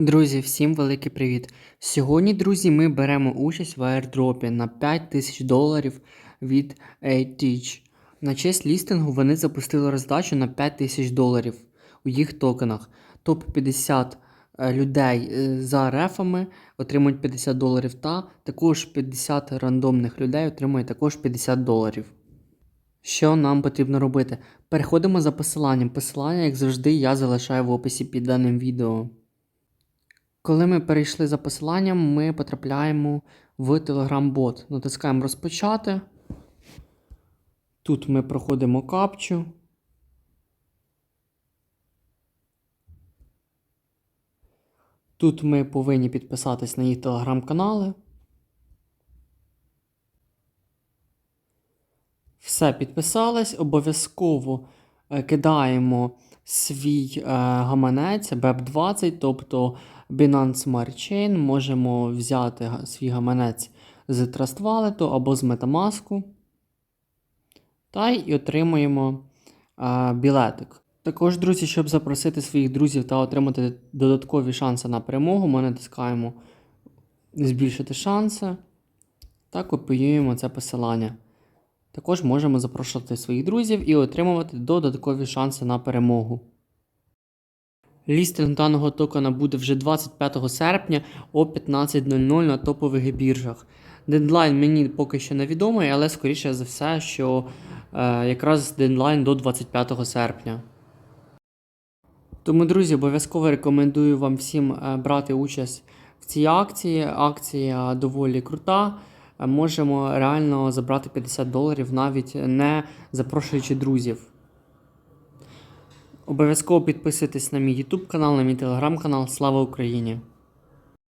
Друзі, всім великий привіт! Сьогодні, друзі, ми беремо участь в аірдропі на 5000 доларів від ATeach. На честь лістингу вони запустили роздачу на 5000 доларів у їх токенах. Топ-50 е, людей е, за рефами отримують 50 доларів та також 50 рандомних людей отримують також 50 доларів. Що нам потрібно робити? Переходимо за посиланням. Посилання, як завжди, я залишаю в описі під даним відео. Коли ми перейшли за посиланням, ми потрапляємо в Telegram-бот. Натискаємо розпочати. Тут ми проходимо капчу. Тут ми повинні підписатись на їх телеграм-канали. Все, підписались. Обов'язково е, кидаємо свій е, гаманець BEP20, тобто Binance Smart Chain. Можемо взяти свій гаманець з Trust Wallet або з Metamask. Та й отримуємо е, білетик. Також, друзі, щоб запросити своїх друзів та отримати додаткові шанси на перемогу, ми натискаємо збільшити шанси та копіюємо це посилання. Також можемо запрошувати своїх друзів і отримувати додаткові шанси на перемогу. Лістинг даного токена буде вже 25 серпня о 15.00 на топових біржах. Дедлайн мені поки що невідомий, але скоріше за все, що е, якраз дедлайн до 25 серпня. Тому, друзі, обов'язково рекомендую вам всім е, брати участь в цій акції. Акція доволі крута. Е, Можемо реально забрати 50 доларів, навіть не запрошуючи друзів. Обов'язково підписуйтесь на мій YouTube канал, на мій телеграм канал. Слава Україні!